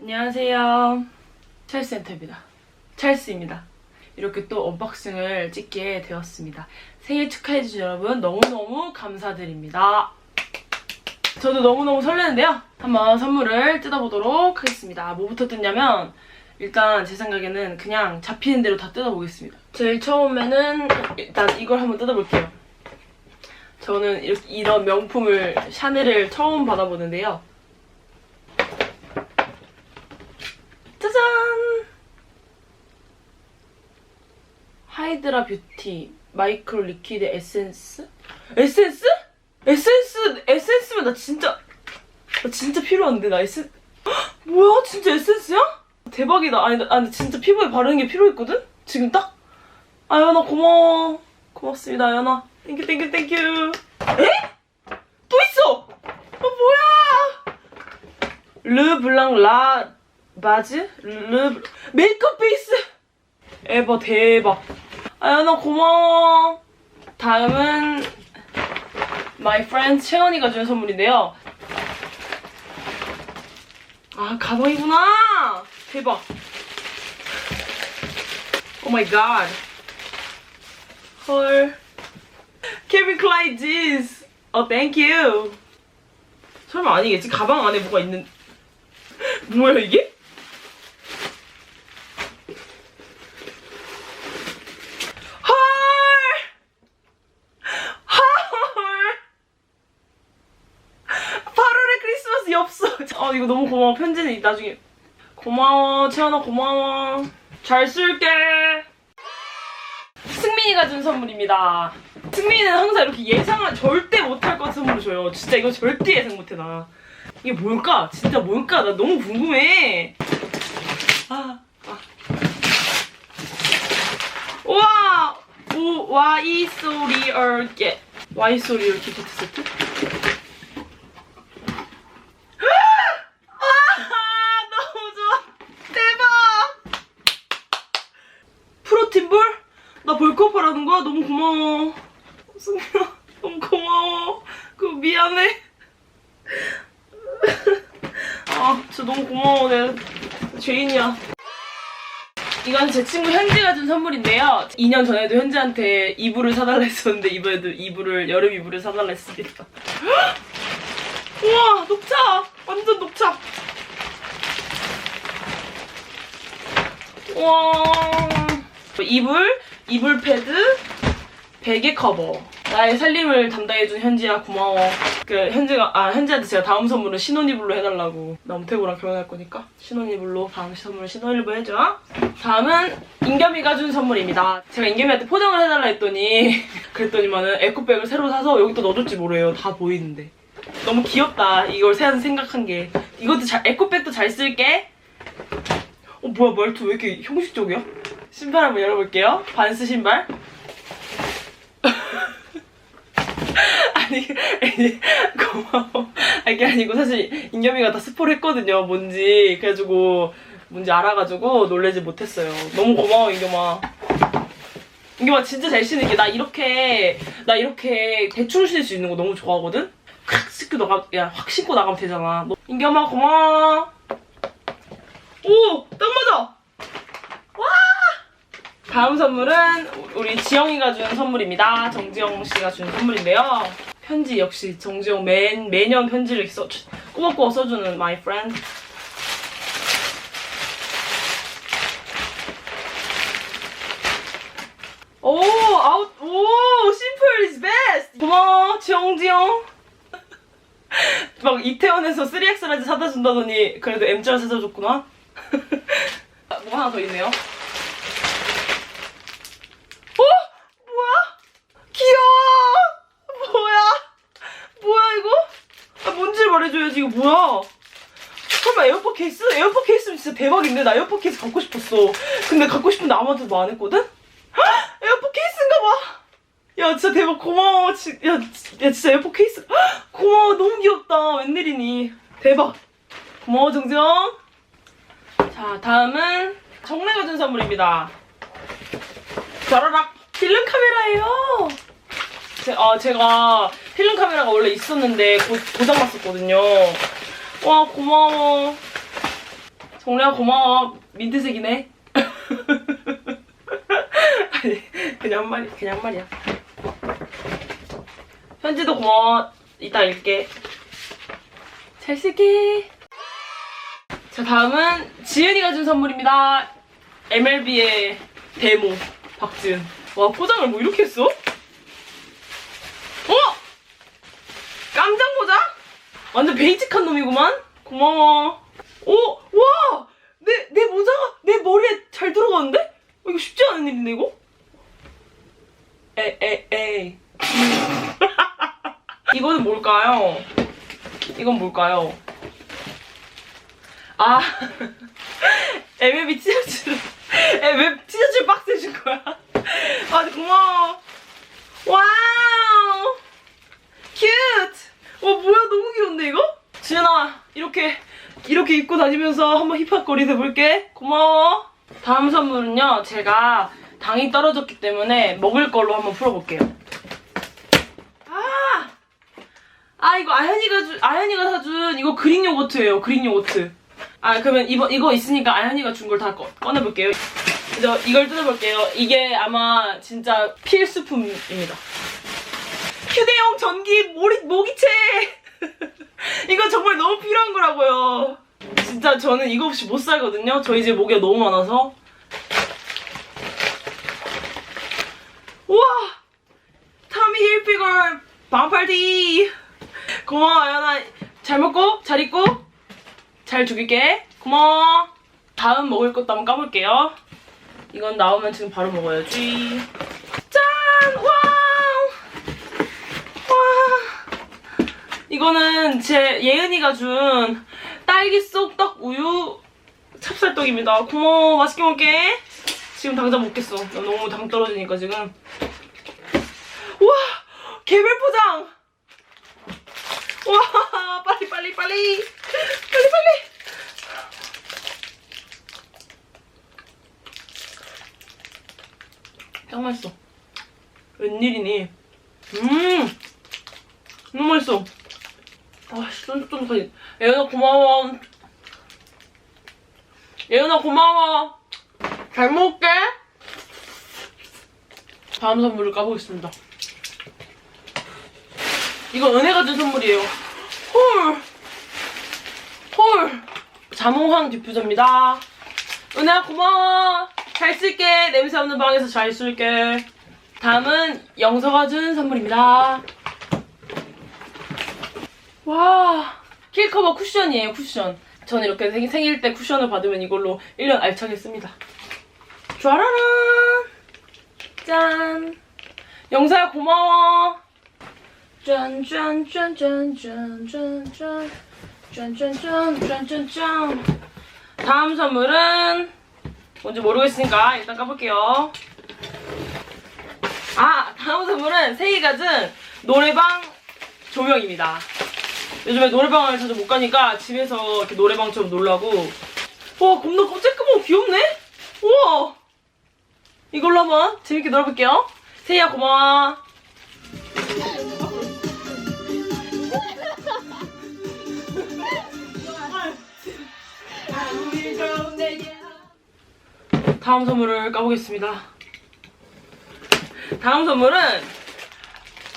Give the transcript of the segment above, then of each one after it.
안녕하세요. 찰스센터입니다. 찰스입니다. 이렇게 또 언박싱을 찍게 되었습니다. 생일 축하해주신 여러분 너무너무 감사드립니다. 저도 너무너무 설레는데요. 한번 선물을 뜯어보도록 하겠습니다. 뭐부터 뜯냐면 일단 제 생각에는 그냥 잡히는 대로 다 뜯어보겠습니다. 제일 처음에는 일단 이걸 한번 뜯어볼게요. 저는 이런 명품을 샤넬을 처음 받아보는데요. 짜잔! 하이드라 뷰티 마이크로 리퀴드 에센스? 에센스? 에센스 에센스면 나 진짜 나 진짜 필요한데 나 에센 헉, 뭐야 진짜 에센스야? 대박이다 아니 나 아니 진짜 피부에 바르는 게 필요했거든? 지금 딱 아연아 고마워 고맙습니다 아연아 땡큐 땡큐 땡큐 에? 또 있어! 어 뭐야? 르블랑 라 바즈? 르 메이크업 베이스! 에버 대박. 아연아 고마워. 다음은 my friend 채원이가 준 선물인데요. 아 가방이구나. 대박. 오 마이 갓헐 케빈 클라이 지스 어 땡큐 설마 아니겠지 가방 안에 뭐가 있는 뭐야 이게? 헐! 헐! 8월에 크리스마스 엽서. 아 이거 너무 고마워. 편지는 나중에. 고마워 채연아 고마워. 잘 쓸게. 승민이가 준 선물입니다. 승민이는 항상 이렇게 예상한 절대 못할 것 선물을 줘요. 진짜 이거 절대 예상 못해 나. 이게 뭘까? 진짜 뭘까? 나 너무 궁금해. 아, 아. 우와! 오, 와이 소리 얼게. 와이 소리 얼게 기프트 세트? 벌크업하라는 거야? 너무 고마워. 승민아, 너무 고마워. 그 미안해. 아, 진짜 너무 고마워. 내가 죄인이야. 이건 제 친구 현지가 준 선물인데요. 2년 전에도 현지한테 이불을 사달라 했었는데 이번에도 이불을 여름 이불을 사달라 했습니다. 우와 녹차 완전 녹차. 우와 이불 이불 패드 베개 커버. 나의 살림을 담당해준 현지야 고마워. 그 현지가 아 현지한테 제가 다음 선물은 신혼이불로 해달라고. 나 엄태구랑 결혼할 거니까 신혼이불로 다음 선물은 신혼이불 해줘. 다음은 인겸이가 준 선물입니다. 제가 인겸이한테 포장을 해달라 했더니 그랬더니만은 에코백을 새로 사서 여기 또 넣어줄지 모르요. 다 보이는데. 너무 귀엽다. 이걸 새한 생각한 게. 이것도 잘 에코백도 잘 쓸게. 어 뭐야 말투 왜 이렇게 형식적이야? 신발 한번 열어볼게요. 반스 신발. 아니, 아니 고마워. 아니, 그게 아니고 사실 인겸이가 다 스포를 했거든요. 뭔지 그래가지고 뭔지 알아가지고 놀래지 못했어요. 너무 고마워 인겸아. 인겸아 진짜 잘 신는 게 나 이렇게 나 이렇게 대충 신을 수 있는 거 너무 좋아하거든. 확 신고 나가 야확 신고 나가면 되잖아. 너- 인겸아 고마워. 오, 딱 맞아. 와! 다음 선물은 우리 지영이가 준 선물입니다. 정지영 씨가 준 선물인데요. 편지 역시 정지영 매, 매년 편지를 써, 꾸벅꾸벅 써주는 my friend. 오, 아웃, 오, 심플 is. 고마워, 지영지영. 막 이태원에서 3X라지 사다 준다더니 그래도 M자를 사다 줬구나. 뭐 하나 더 있네요. 어? 뭐야? 귀여워! 뭐야? 뭐야 이거? 아, 뭔지 말 해줘야지 이거 뭐야? 설마 에어팟 케이스? 에어팟 케이스면 진짜 대박인데 나 에어팟 케이스 갖고 싶었어. 근데 갖고 싶은데 아무한테도 안 했거든? 헉! 에어팟 케이스인가 봐. 야 진짜 대박 고마워. 지, 야, 지- 야 진짜 에어팟 케이스 헉! 고마워 너무 귀엽다. 웬일이니? 대박. 고마워 정정. 자 다음은 정래가 준 선물입니다. 짜라락 필름 카메라예요. 제, 아, 제가 필름 카메라가 원래 있었는데 고, 고장났었거든요. 와, 고마워. 정래야, 고마워. 민트색이네. 아니, 그냥 한 말이, 그냥 한 말이야. 현지도 고마워. 이따 읽게. 잘 쓸게. 자, 다음은 지은이가 준 선물입니다. MLB의 데모, 박지은. 와, 포장을 뭐 이렇게 했어? 어? 깜짝 모자? 완전 베이직한 놈이구만? 고마워. 오, 와! 내, 내 모자가 내 머리에 잘 들어가는데? 어, 이거 쉽지 않은 일인데, 이거? 에, 에, 에이. 이거는 뭘까요? 이건 뭘까요? 아, 티셔츠, 왜 티셔츠 박스 해준 거야? 아, 고마워. 와우! 큐트! 와, 뭐야, 너무 귀여운데, 이거? 지은아, 이렇게, 이렇게 입고 다니면서 한번 힙합거리 해볼게. 고마워. 다음 선물은요, 제가 당이 떨어졌기 때문에 먹을 걸로 한번 풀어볼게요. 아! 아, 이거 아현이가 주, 아현이가 사준 이거 그릭 요거트예요, 그릭 요거트. 아, 그러면 이거, 이거 있으니까 아현이가 준 걸 다 꺼내볼게요. 그래서 이걸 뜯어볼게요. 이게 아마 진짜 필수품입니다. 휴대용 전기 모리, 모기채! 이거 정말 너무 필요한 거라고요. 진짜 저는 이거 없이 못 살거든요. 저희 집 모기가 너무 많아서. 우와! 타미 힐피걸 반팔티! 고마워, 아연아. 잘 먹고, 잘 입고, 잘 죽일게. 고마워. 다음 먹을 것도 한번 까볼게요. 이건 나오면 지금 바로 먹어야지. 짠! 와우! 와! 이거는 제 예은이가 준 딸기 쏙떡 우유 찹쌀떡입니다. 고마워. 맛있게 먹게. 지금 당장 먹겠어. 나 너무 당 떨어지니까 지금. 우와! 개별 포장! 와! 빨리 빨리 빨리! 빨리 빨리! 짱 맛있어. 웬일이니? 음! 너무 맛있어. 아, 씨, 쫀득쫀득하지. 예은아, 고마워. 예은아, 고마워. 잘 먹을게. 다음 선물을 까보겠습니다. 이거 은혜가 준 선물이에요. 헐. 헐. 자몽황 디퓨저입니다. 은혜야, 고마워. 잘 쓸게. 냄새 없는 방에서 잘 쓸게. 다음은 영서가 준 선물입니다. 와. 킬커버 쿠션이에요, 쿠션. 저는 이렇게 생- 생일 때 쿠션을 받으면 이걸로 1년 알차게 씁니다. 쫘라란. 짠. 영서야, 고마워. 짠, 짠, 짠, 짠, 짠, 짠, 짠. 짠, 짠, 짠, 짠, 짠, 짠. 다음 선물은 뭔지 모르겠으니까 일단 까볼게요. 아, 다음 선물은 세이가 준 노래방 조명입니다. 요즘에 노래방을 자주 못 가니까 집에서 이렇게 노래방처럼 놀라고. 와, 겁나 깜짝깜짝 귀엽네? 우와! 이걸로 한번 재밌게 놀아볼게요. 세이야, 고마워. 다음 선물을 까보겠습니다. 다음 선물은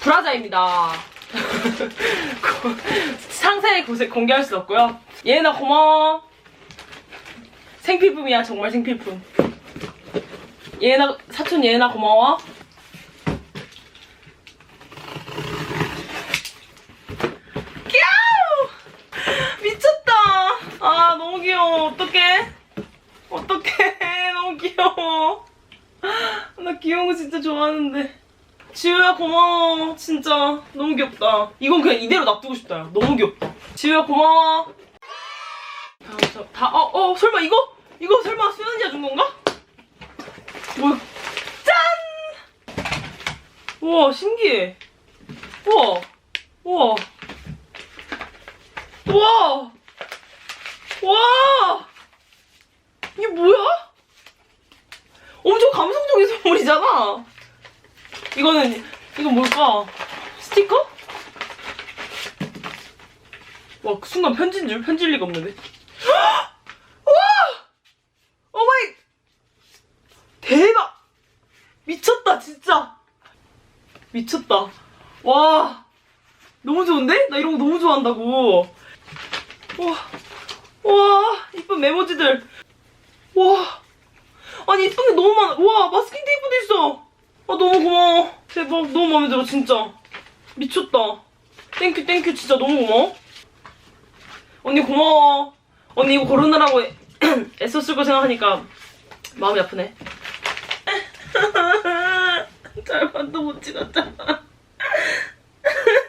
브라자입니다. 상세히 고세- 공개할 수 없고요. 예은아 고마워. 생필품이야 정말 생필품. 예은아 사촌 예은아 고마워. 귀여워! 미쳤다. 아 너무 귀여워. 어떡해? 어떡해. 너무 귀여워. 나 귀여운 거 진짜 좋아하는데. 지우야 고마워. 진짜 너무 귀엽다. 이건 그냥 이대로 놔두고 싶다. 야. 너무 귀엽다. 지우야 고마워. 다음 저, 다, 어, 어, 설마 이거? 이거 설마 수연이가 준 건가? 뭐야? 짠! 우와, 신기해. 우와, 우와. 우와! 와! 이게 뭐야? 엄청 감성적인 선물이잖아. 이거는 이건 뭘까? 스티커? 와, 그 순간 편지인 줄 편지일 리가 없는데. 와! 오마이! 대박! 미쳤다, 진짜! 미쳤다. 와! 너무 좋은데? 나 이런 거 너무 좋아한다고. 와, 와, 이쁜 메모지들. 와, 아니 이쁜 게 너무 많아. 와, 마스킹 테이프도. 아 너무 고마워. 대박, 너무 마음에 들어 진짜. 미쳤다. 땡큐 땡큐 진짜 너무 고마워. 언니 고마워. 언니 이거 고르느라고 애썼을 거 생각하니까 마음이 아프네. 잘 반도 못 찍었잖아.